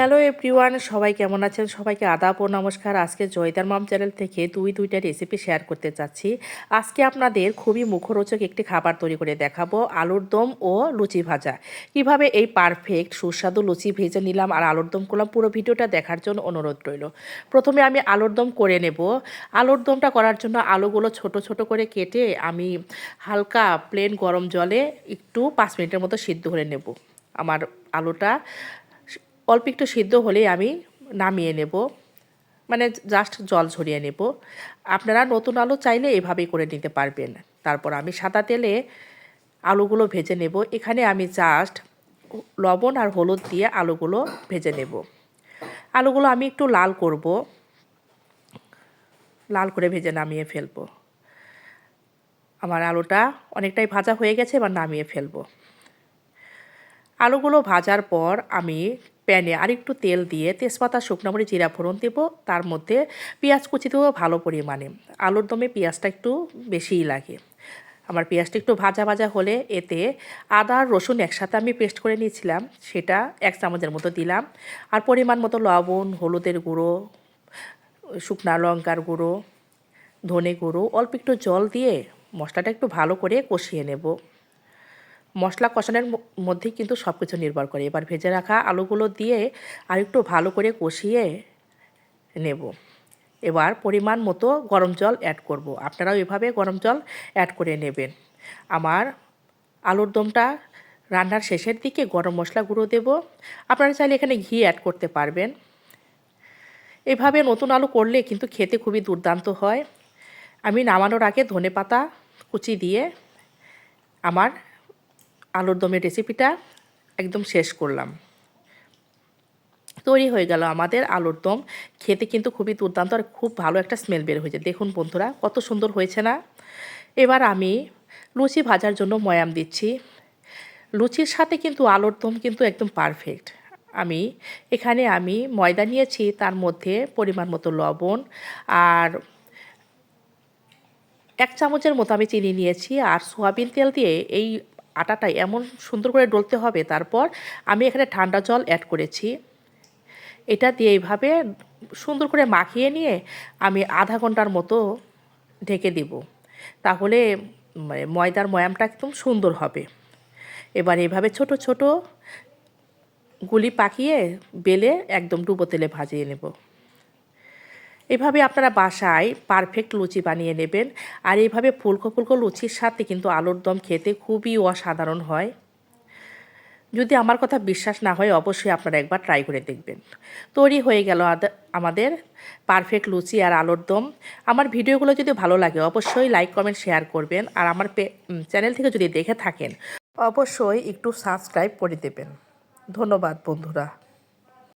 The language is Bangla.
হ্যালো এভরিওয়ান, সবাই কেমন আছেন? সবাইকে আদাব ও নমস্কার। আজকে জয়দার মাম চ্যানেল থেকে দুই দুইটা রেসিপি শেয়ার করতে চাচ্ছি। আজকে আপনাদের খুবই মুখরোচক একটি খাবার তৈরি করে দেখাবো, আলুর দম ও লুচি ভাজা। কীভাবে এই পারফেক্ট সুস্বাদু লুচি ভেজে নিলাম আর আলুর দম করলাম, পুরো ভিডিওটা দেখার জন্য অনুরোধ রইল। প্রথমে আমি আলুর দম করে নেব। আলুর দমটা করার জন্য আলুগুলো ছোট ছোট করে কেটে আমি হালকা প্লেন গরম জলে একটু পাঁচ মিনিটের মতো সিদ্ধ করে নেব। আমার আলুটা অল্প একটু সিদ্ধ হলেই আমি নামিয়ে নেব। মানে জাস্ট জল ঝরিয়ে নেব। আপনারা নতুন আলু চাইলে এভাবেই করে নিতে পারবেন। তারপর আমি সাদা তেলে আলুগুলো ভেজে নেব। এখানে আমি জাস্ট লবণ আর হলুদ দিয়ে আলুগুলো ভেজে নেব। আলুগুলো আমি একটু লাল করব। লাল করে ভেজে নামিয়ে ফেলব। আমার আলুটা অনেকটাই ভাজা হয়ে গেছে, এবার নামিয়ে ফেলব। আলুগুলো ভাজার পর আমি প্যানে আরেকটু তেল দিয়ে তেজপাতা, শুকনো মরিচ, জিরা ফোড়ন দেবো। তার মধ্যে পেঁয়াজ কুচি দেবো ভালো পরিমাণে। আলুর দমে পেঁয়াজটা একটু বেশিই লাগে। আমার পেঁয়াজটা একটু ভাজা ভাজা হলে এতে আদা আর রসুন একসাথে আমি পেস্ট করে নিয়েছিলাম। সেটা এক চামচের মতো দিলাম। আর পরিমাণ মতো লবণ, হলুদের গুঁড়ো, শুকনা লঙ্কার গুঁড়ো, ধনে গুঁড়ো, অল্প একটু জল দিয়ে মশলাটা একটু ভালো করে কষিয়ে নেব। মশলা কষানোর মধ্যেই কিন্তু সব কিছু নির্ভর করে। এবার ভেজে রাখা আলুগুলো দিয়ে আরেকটু ভালো করে কষিয়ে নেব। এবার পরিমাণ মতো গরম জল অ্যাড করব। আপনারাও এভাবে গরম জল অ্যাড করে নেবেন। আমার আলুর দমটা রান্নার শেষের দিকে গরম মশলা গুঁড়ো দেব। আপনারা চাইলে এখানে ঘি অ্যাড করতে পারবেন। এভাবে নতুন আলু করলে কিন্তু খেতে খুবই দুর্দান্ত হয়। আমি নামানোর আগে ধনে পাতা কুচি দিয়ে আমার আলুর দমের রেসিপিটা একদম শেষ করলাম। তৈরি হয়ে গেল আমাদের আলুর দম। খেতে কিন্তু খুবই দুর্দান্ত আর খুব ভালো একটা স্মেল বের হয়েছে। দেখুন বন্ধুরা, কত সুন্দর হয়েছে না? এবার আমি লুচি ভাজার জন্য ময়াম দিচ্ছি। লুচির সাথে কিন্তু আলুর দম কিন্তু একদম পারফেক্ট আমি, এখানে আমি ময়দা নিয়েছি, তার মধ্যে পরিমাণ মতো লবণ আর এক চামচের মতো আমি চিনি নিয়েছি আর সোয়াবিন তেল দিয়ে এই আটাটা এমন সুন্দর করে ডলতে হবে, তারপর আমি এখানে ঠান্ডা জল অ্যাড করেছি। এটা দিয়ে এইভাবে সুন্দর করে মাখিয়ে নিয়ে আমি আধা ঘণ্টার মতো ঢেকে দিব। তাহলে মানে ময়দার ময়ামটা একদম সুন্দর হবে। এবার এভাবে ছোট ছোট গুলি পাকিয়ে বেলে একদম ডুবো তেলে ভাজিয়ে নেব। এভাবে আপনারা বাসায় পারফেক্ট লুচি বানিয়ে নেবেন। আর এইভাবে ফুলকো ফুলকো লুচির সাথে কিন্তু আলুর দম খেতে খুবই অসাধারণ হয়। যদি আমার কথা বিশ্বাস না হয়, অবশ্যই আপনারা একবার ট্রাই করে দেখবেন। তৈরি হয়ে গেল আমাদের পারফেক্ট লুচি আর আলুর দম। আমার ভিডিওগুলো যদি ভালো লাগে, অবশ্যই লাইক কমেন্ট শেয়ার করবেন। আর আমার চ্যানেল থেকে যদি দেখে থাকেন, অবশ্যই একটু সাবস্ক্রাইব করে দেবেন। ধন্যবাদ, বন্ধুরা।